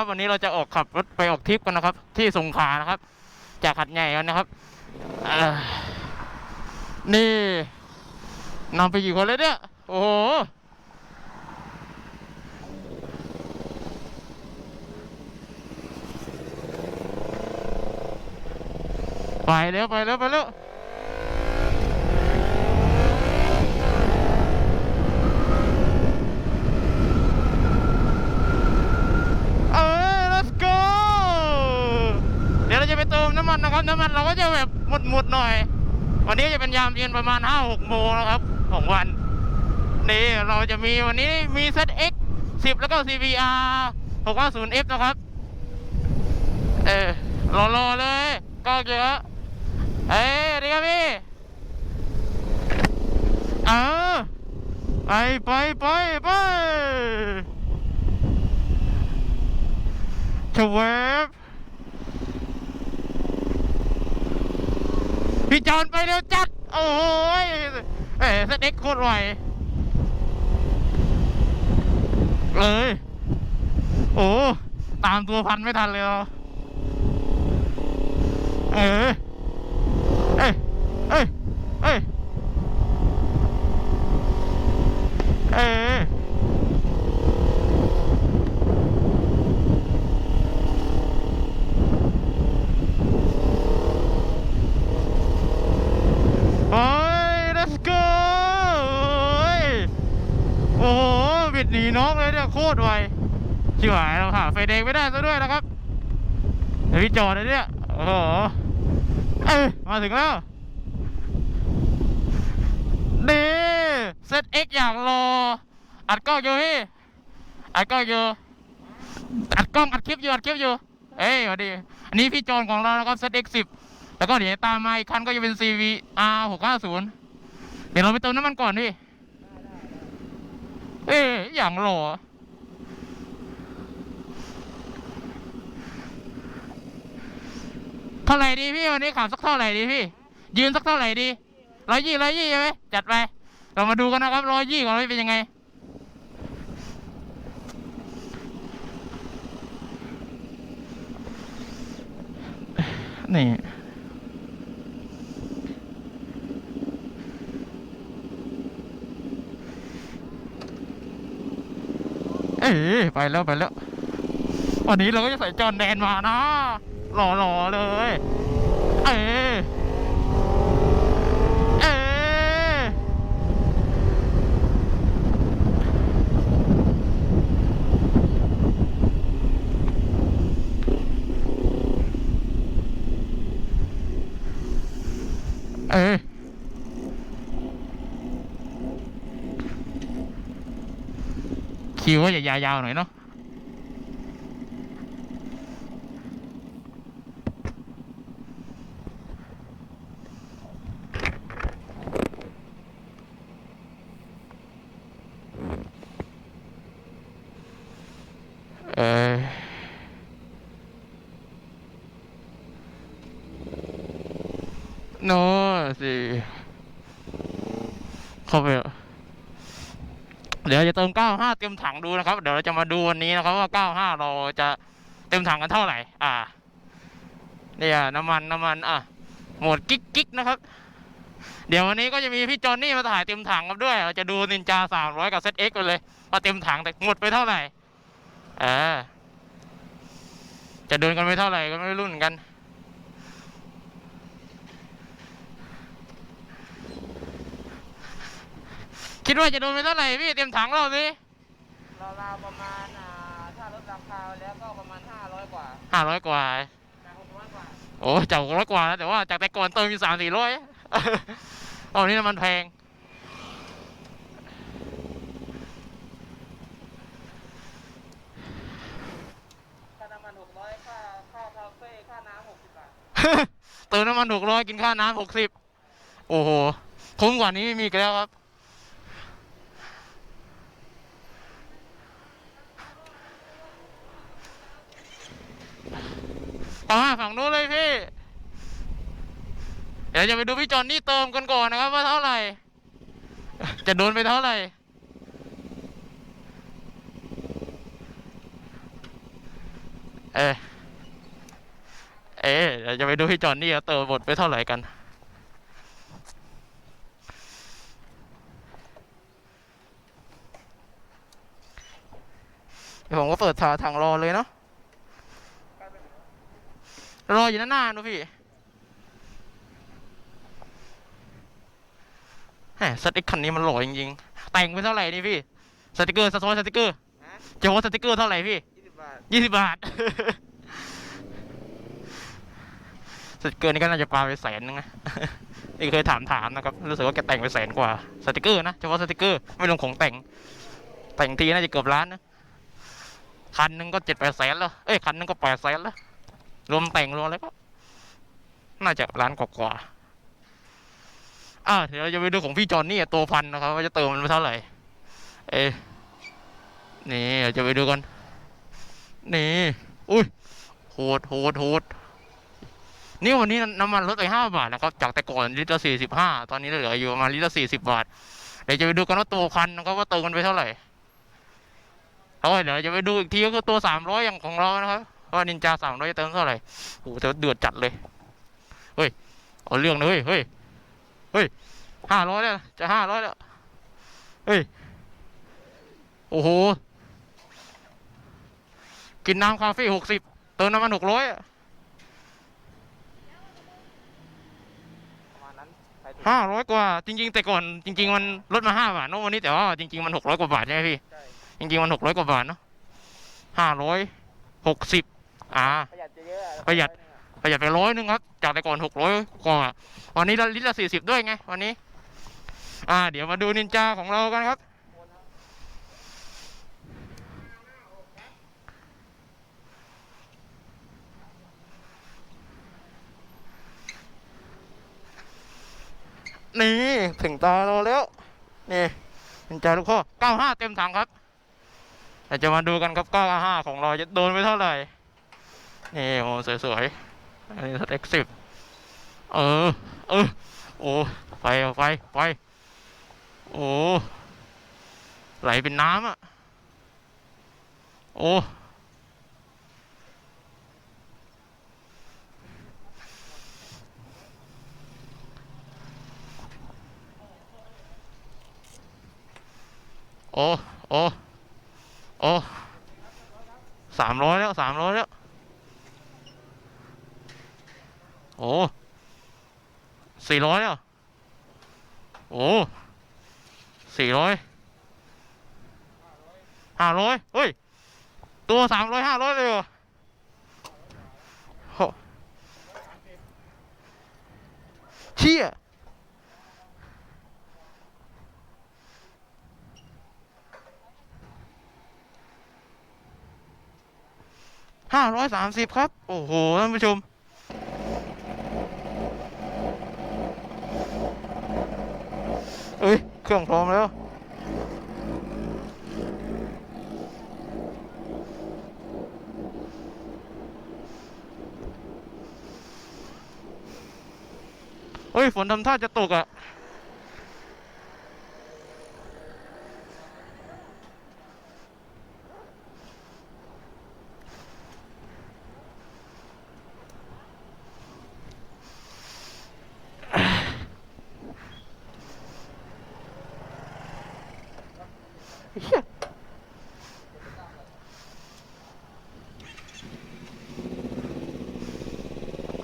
ครับ วันนี้เราจะออกขับรถไปออกทริปกันนะครับ ที่สงขลานะครับ จากหัดใหญ่กันนะครับนี่นำไปกี่คนเลยเนี่ย โอ้โหไปแล้วไปแล้วไปแล้ว เออ let's go เดี๋ยวเราจะไปเติม น้ำมันนะครับน้ำมันเราก็จะแบบหมดหมดๆหน่อย วันนี้จะเป็นยามเย็นประมาณ5 6โมงนะครับ ของวัน นี่เราจะมีวันนี้มี ZX 10แล้วก็ CBR 650F นะครับ เออรอๆเลยก็เยอะเอ้ยดีครับพี่เออไปไปไปไปชเวฟ พี่จอนไปเร็วจัดโอ้ยเอ้สเต็กโคตรไวเลยโอ้ตามตัวพันไม่ทันเลยเราเออเอ้ยเอ้ยเอ้ยเอ้ยโอ้ย let's go โอ้ยโอ้โห ตีน้องเลยเนี่ยโคตรไวชิบหายแล้วค่ะไฟแดงไม่ได้ซะด้วยนะครับเดี๋ยวพี่จอดเลยเนี่ยโอ้โหเอ้ยมาถึงแล้วนี่เซตเอ็กอย่ากรออัดกล้องอยู่พี่อัดกล้องอยู่อัดกล้องอัดคลิปอยู่อัดคลิปอยู่เอ้ยสวัสดีอันนี้พี่จอนของเรานะครับเซตเอ็กสิบแล้วก็เดี๋ยวตามมาอีกคันก็จะเป็น CVR หกห้าศูนย์เดี๋ยวเราไปเติมน้ำมันก่อนพี่ เอ้ยอย่างหรอเท่าไหร่ดีพี่วันนี้ขับสักเท่าไหร่ดีพี่ ยืนสักเท่าไหร่ดีร้อยยี่ร้อยยี่ใช่ไหมจัดไป เรามาดูกันนะครับร้อยยี่ของเราเป็นยังไงนี่ อ้ยไปแล้วไปแล้ว วันนี้เราก็จะใส่จอนแดนมานะหล่อๆเลย เอ้ยเอ้ยเอ้ย คิวก็จะยาวๆหน่อยเนาะเออโน่สิเข้าไปเถอะ เดี๋ยวจะเติม 95 เต็มถังดูนะครับ เดี๋ยวเราจะมาดูวันนี้นะครับว่า 95 เราจะเต็มถังกันเท่าไหร่ อ่า เนี่ยน้ำมันน้ำมัน อะ หมดกิ๊กกิ๊กนะครับ เดี๋ยววันนี้ก็จะมีพี่จอนนี่มาถ่ายเต็มถังกันด้วย เราจะดูนินจา 300 กับเซตเอ็กกันเลยว่าเต็มถังแต่หมดไปเท่าไหร่ อ่า จะเดินกันไปเท่าไหร่ก็ไม่รู้เหมือนกัน คิดว่าจะโดนไปเท่าไหร่พี่เตรียมถังเราสิราวๆประมาณอ่าถ้าลดราคาแล้วก็ประมาณ 500 กว่าห้าร้อยกว่า จาก600กว่าโอ้จากร้อยกว่าแล้วแต่ว่าจากแต่ก่อนเติมอยู่สามสี่ร้อยตอนนี้น้ำมันแพง ค่าน้ำมัน600ค่าค่าคาเฟ่ค่าน้ำ60บาทเติมน้ำมันหกร้อยกินค่าน้ำหกสิบโอ้โหคุ้มกว่านี้ไม่มีอีกแล้วครับ อมาฝั่งนู้นเลยพี่ เดี๋ยวจะไปดูพี่จอนนี่เติมกันก่อนนะครับ ว่าเท่าไหร่ จะโดนไปเท่าไหร่ เออเอ๊เดี๋ยวจะไปดูพี่จอนนี่เขาเติมหมดไปเท่าไหร่กันเดี๋ยวผมก็เปิดถาถังรอเลยเนาะ รออยู่นานๆดูพี่แหมสติ๊กคันนี้มันหล่อจริงๆ แต่งไปเท่าไหร่นี่พี่ สติกเกอร์สะท้อนสติกเกอร์ฮะจะว่าสติกเกอร์เท่าไหร่พี่ยี่สิบบาทยี่สิบบาทสติกเกอร์นี่ก็น่าจะปาไปแสนนึงนะนี่เคยถามถามนะครับ รู้สึกว่าแกแต่งไปแสนกว่า สติกเกอร์นะเฉพาะสติกเกอร์ ไม่ลงของแต่ง แต่งทีน่าจะเกือบล้านนะ คันหนึงก็เจ็ดแปดแสนแล้ว เอ้ย คันหนึงก็แปดแสนแล้ว รวมแต่งรวมอะไรก็ น่าจะล้านกว่าๆอ่าเดี๋ยวเราจะไปดูของพี่จอนนี่ตัวพันนะครับว่าจะเติมมันไปเท่าไหร่ เอ้นี่เดี๋ยวจะไปดูกัน นี่ อุ้ยโหดโหดโหดนี่วันนี้น้ำมันลดไปห้าบาทนะครับ จากแต่ก่อนลิตรสี่สิบห้าตอนนี้เหลืออยู่ประมาณลิตรสี่สิบบาท เดี๋ยวจะไปดูกันว่าตัวคันนะครับว่าเติมกันไปเท่าไหร่เอาเดี๋ยวจะไปดูอีกทีก็คือตัวสามร้อยอย่างของเรานะครับ ว่านินจาสามร้อยจะเติมเท่าไหร่โอ้โหแต่ว่าเดือดจัดเลยเฮ้ยเอาเรื่องเลยเฮ้ยเฮ้ยห้าร้อยแล้วจะห้าร้อยแล้วเฮ้ยโอ้โหกินน้ำคาเฟ่หกสิบเติมน้ำมันหกร้อยประมาณนั้นไปถึงห้าร้อยกว่า จริง ๆ แต่ก่อนจริง ๆ มันลดมาห้าบาทเนอะวันนี้แต่ว่าจริง ๆ มันหกร้อยกว่าบาทใช่ไหมพี่ใช่จริง ๆ มันหกร้อยกว่าบาทเนาะห้าร้อยหกสิบ อ่า ประหยัดเยอะๆอประหยัด ประหยัดไปร้อยนึงครับ จากแต่ก่อนหกร้อยกว่าวันนี้ลิตรละสี่สิบด้วยไง วันนี้ อ่า เดี๋ยวมาดูนินจาของเรากันครับ นี่ถึงตาเราแล้ว นี่นินจาลูกพ่อเก้าห้าเต็มถังครับเราจะมาดูกันครับเก้าห้าของเราจะโดนไปเท่าไหร่ นี่โอ้สวยๆอันนี้สเต็กสิบเออเออโอ้ไฟไฟไฟโอ้ไหลเป็นน้ำอะ โอ้โอ้โอ้โอ้สามร้อยแล้วสามร้อยแล้ว โอ้สี่ร้อยอะ โอ้สี่ร้อยห้าร้อยเฮ้ย ตัวสามร้อยห้าร้อยเลยเหรอเชี่ยห้าร้อยสามสิบครับ โอ้โห ท่านผู้ชม เครื่องพร้อมแล้วเฮ้ยฝนทำท่าจะตกอะ เหี้ย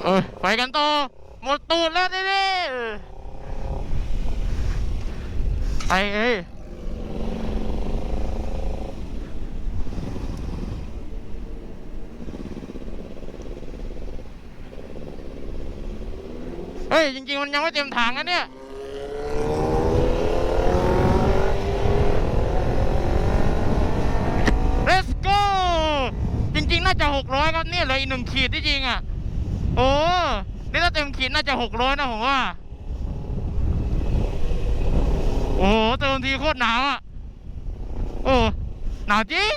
เออไปกันต่อหมดตูดแล้วนี่นี่ไอ้เอ้ยเฮ้ย จริง ๆ มันยังไม่เต็มถังนะเนี่ย let's go จริง ๆ น่าจะ หกร้อยครับเนี่ยเหลืออีกหนึ่งขีดที่จริงอะ โอ้นี่ถ้าเต็มขีดน่าจะหกร้อยนะผมว่า โอ้เติมทีโคตรหนาวอะ โอ้ หนาวจริง